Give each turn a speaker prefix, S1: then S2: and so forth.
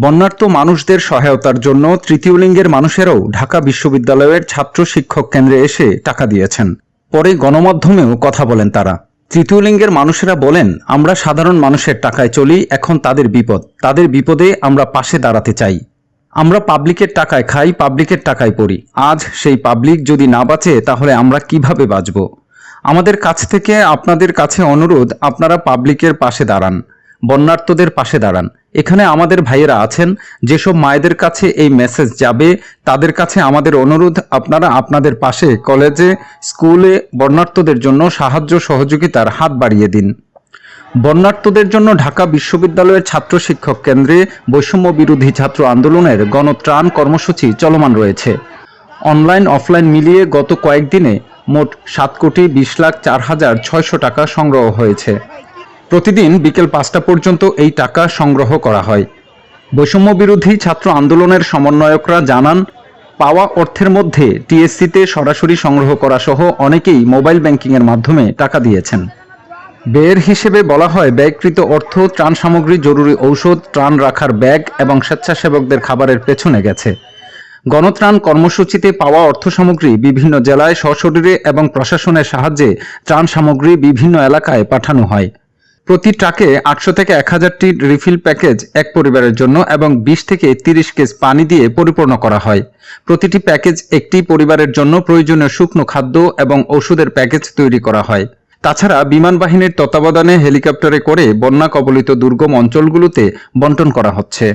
S1: বন্যার্ত মানুষদের সহায়তার জন্য তৃতীয় লিঙ্গের মানুষেরাও ঢাকা বিশ্ববিদ্যালয়ের ছাত্র শিক্ষক কেন্দ্রে এসে টাকা দিয়েছেন। পরে গণমাধ্যমেও কথা বলেন তারা। তৃতীয় লিঙ্গের মানুষেরা বলেন, আমরা সাধারণ মানুষের টাকায় চলি, এখন তাদের বিপদ। তাদের বিপদে আমরা পাশে দাঁড়াতে চাই। আমরা পাবলিকের টাকায় খাই, পাবলিকের টাকায় পড়ি। আজ সেই পাবলিক যদি না বাঁচে, তাহলে আমরা কীভাবে বাঁচব? আমাদের কাছ থেকে আপনাদের কাছে অনুরোধ, আপনারা পাবলিকের পাশে দাঁড়ান। বন্যার্তদের পাশে দাঁড়ান। এখানে আমাদের ভাইয়েরা আছেন। যেসব মায়েদের কাছে এই মেসেজ যাবে, তাদের কাছে আমাদের অনুরোধ, আপনারা আপনাদের পাশে কলেজে, স্কুলে বন্যার্তদের জন্য সাহায্য সহযোগিতার হাত বাড়িয়ে দিন। বন্যার্তদের জন্য ঢাকা বিশ্ববিদ্যালয়ের ছাত্র শিক্ষক কেন্দ্রে বৈষম্য বিরোধী ছাত্র আন্দোলনের গণত্রাণ কর্মসূচি চলমান রয়েছে। অনলাইন, অফলাইন মিলিয়ে গত কয়েকদিনে মোট সাত কোটি বিশ লাখ চার হাজার ছয়শো টাকা সংগ্রহ হয়েছে। প্রতিদিন বিকেল পাঁচটা পর্যন্ত এই টাকা সংগ্রহ করা হয়। বৈষম্য বিরোধী ছাত্র আন্দোলনের সমন্বয়করা জানান, পাওয়া অর্থের মধ্যে টিএসসিতে সরাসরি সংগ্রহ করা সহ অনেকেই মোবাইল ব্যাংকিংয়ের মাধ্যমে টাকা দিয়েছেন। ব্যয়ের হিসেবে বলা হয়, ব্যয়কৃত অর্থ, ত্রাণ সামগ্রী, জরুরি ঔষধ, ত্রাণ রাখার ব্যাগ এবং স্বেচ্ছাসেবকদের খাবারের পেছনে গেছে। গণত্রাণ কর্মসূচিতে পাওয়া অর্থ সামগ্রী বিভিন্ন জেলায় সশরীরে এবং প্রশাসনের সাহায্যে ত্রাণ সামগ্রী বিভিন্ন এলাকায় পাঠানো হয়। প্রতি ট্রাকে আটশো থেকে এক হাজারটি রিফিল প্যাকেজ এক পরিবারের জন্য এবং বিশ থেকে তিরিশ কেজ পানি দিয়ে পরিপূর্ণ করা হয়। প্রতিটি প্যাকেজ একটি পরিবারের জন্য প্রয়োজনীয় শুকনো খাদ্য এবং ওষুধের প্যাকেজ তৈরি করা হয়। তাছাড়া বিমান বাহিনীর তত্ত্বাবধানে হেলিকপ্টারে করে বন্যা কবলিত দুর্গম অঞ্চলগুলোতে বন্টন করা হচ্ছে।